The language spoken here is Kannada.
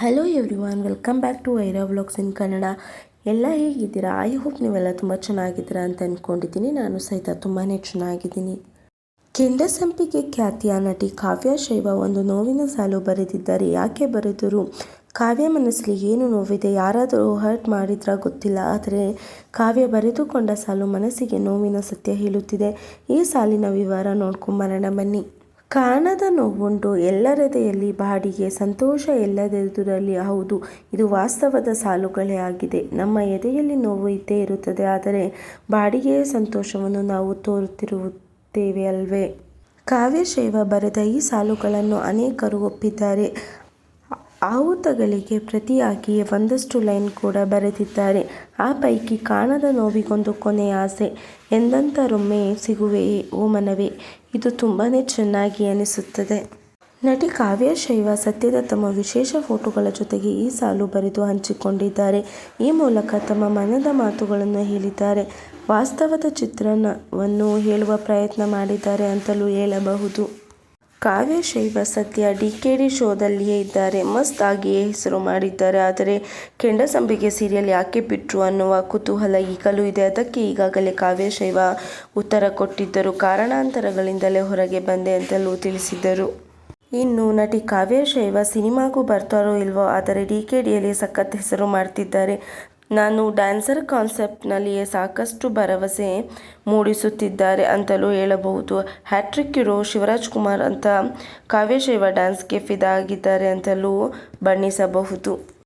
Hello everyone welcome back to Vaira vlogs in Kannada ಎಲ್ಲ ಹೇಗಿದ್ದೀರಾ? ಐ ಹೋಪ್ ನೀವೆಲ್ಲ ತುಂಬ ಚೆನ್ನಾಗಿದ್ದೀರಾ ಅಂತ ಅಂದ್ಕೊಂಡಿದ್ದೀನಿ ನಾನು ಸಹಿತ ತುಂಬಾ ಚೆನ್ನಾಗಿದ್ದೀನಿ. ಕೆಂಡಸಂಪಿಗೆ ಖ್ಯಾತಿಯ ನಟಿ ಕಾವ್ಯ ಶೈವ ಒಂದು ನೋವಿನ ಸಾಲು ಬರೆದಿದ್ದಾರೆ. ಯಾಕೆ ಬರೆದರು? ಕಾವ್ಯ ಮನಸ್ಸಲ್ಲಿ ಏನು ನೋವಿದೆ? ಯಾರಾದರೂ ಹರ್ಟ್ ಮಾಡಿದ್ರ ಗೊತ್ತಿಲ್ಲ. ಆದರೆ ಕಾವ್ಯ ಬರೆದುಕೊಂಡ ಸಾಲು ಮನಸ್ಸಿಗೆ ನೋವಿನ ಸತ್ಯ ಹೇಳುತ್ತಿದೆ. ಈ ಸಾಲಿನ ವಿವರ ನೋಡ್ಕೊಂಬರೋಣ ಬನ್ನಿ. ಕಾಣದ ನೋವುಂಟು ಎಲ್ಲರದೆಯಲ್ಲಿ ಬಾಡಿಗೆ ಸಂತೋಷ ಎಲ್ಲದೆದುರಲ್ಲಿ ಹೌದು, ಇದು ವಾಸ್ತವದ ಸಾಲುಗಳೇ ಆಗಿದೆ. ನಮ್ಮ ಎದೆಯಲ್ಲಿ ನೋವು ಇದ್ದೇ ಇರುತ್ತದೆ, ಆದರೆ ಬಾಡಿಗೆಯ ಸಂತೋಷವನ್ನು ನಾವು ತೋರುತ್ತಿರುತ್ತೇವೆ ಅಲ್ವೇ? ಕಾವ್ಯಶೈವ ಬರೆದ ಈ ಸಾಲುಗಳನ್ನು ಅನೇಕರು ಒಪ್ಪಿದ್ದಾರೆ. ಆಹುತಗಳಿಗೆ ಪ್ರತಿಯಾಗಿಯೇ ಒಂದಷ್ಟು ಲೈನ್ ಕೂಡ ಬರೆದಿದ್ದಾರೆ. ಆ ಪೈಕಿ ಕಾಣದ ನೋವಿಗೊಂದು ಕೊನೆಯ ಆಸೆ, ಎಂದಂತರೊಮ್ಮೆ ಸಿಗುವೆಯೇ ಓ ಮನವೇ. ಇದು ತುಂಬಾ ಚೆನ್ನಾಗಿ ಅನಿಸುತ್ತದೆ. ನಟಿ ಕಾವ್ಯ ಶೈವ ಸತ್ಯದ ತಮ್ಮ ವಿಶೇಷ ಫೋಟೋಗಳ ಜೊತೆಗೆ ಈ ಸಾಲು ಬರೆದು ಹಂಚಿಕೊಂಡಿದ್ದಾರೆ. ಈ ಮೂಲಕ ತಮ್ಮ ಮನದ ಮಾತುಗಳನ್ನು ಹೇಳಿದ್ದಾರೆ. ವಾಸ್ತವದ ಚಿತ್ರಣವನ್ನು ಹೇಳುವ ಪ್ರಯತ್ನ ಮಾಡಿದ್ದಾರೆ ಅಂತಲೂ ಹೇಳಬಹುದು. ಕಾವ್ಯ ಶೈವ ಸದ್ಯ ಡಿ ಕೆ ಡಿ ಶೋದಲ್ಲಿಯೇ ಇದ್ದಾರೆ. ಮಸ್ತ್ ಆಗಿಯೇ ಹೆಸರು ಮಾಡಿದ್ದಾರೆ. ಆದರೆ ಕೆಂಡಸಂಬಿಗೆ ಸೀರಿಯಲ್ ಯಾಕೆ ಬಿಟ್ಟರು ಅನ್ನುವ ಕುತೂಹಲ ಈಗಲೂ ಇದೆ. ಅದಕ್ಕೆ ಈಗಾಗಲೇ ಕಾವ್ಯ ಶೈವ ಉತ್ತರ ಕೊಟ್ಟಿದ್ದರು. ಕಾರಣಾಂತರಗಳಿಂದಲೇ ಹೊರಗೆ ಬಂದೆ ಅಂತಲೂ ತಿಳಿಸಿದ್ದರು. ಇನ್ನು ನಟಿ ಕಾವ್ಯ ಶೈವ ಸಿನಿಮಾಗೂ ಬರ್ತಾರೋ ಇಲ್ವೋ, ಆದರೆ ಡಿ ಕೆ ಡಿಯಲ್ಲಿ ಸಖತ್ ಹೆಸರು ಮಾಡ್ತಿದ್ದಾರೆ. ನಾನು ಡ್ಯಾನ್ಸರ್ ಕಾನ್ಸೆಪ್ಟ್ನಲ್ಲಿಯೇ ಸಾಕಷ್ಟು ಭರವಸೆ ಮೂಡಿಸುತ್ತಿದ್ದಾರೆ ಅಂತಲೂ ಹೇಳಬಹುದು. ಹ್ಯಾಟ್ರಿಕ್ ಇರೋ ಶಿವರಾಜ್ ಕುಮಾರ್ ಅಂತ ಕಾವ್ಯಶೈವ ಡ್ಯಾನ್ಸ್ಗೆ ಫಿದಾ ಆಗಿದ್ದಾರೆ ಅಂತಲೂ ಬಣ್ಣಿಸಬಹುದು.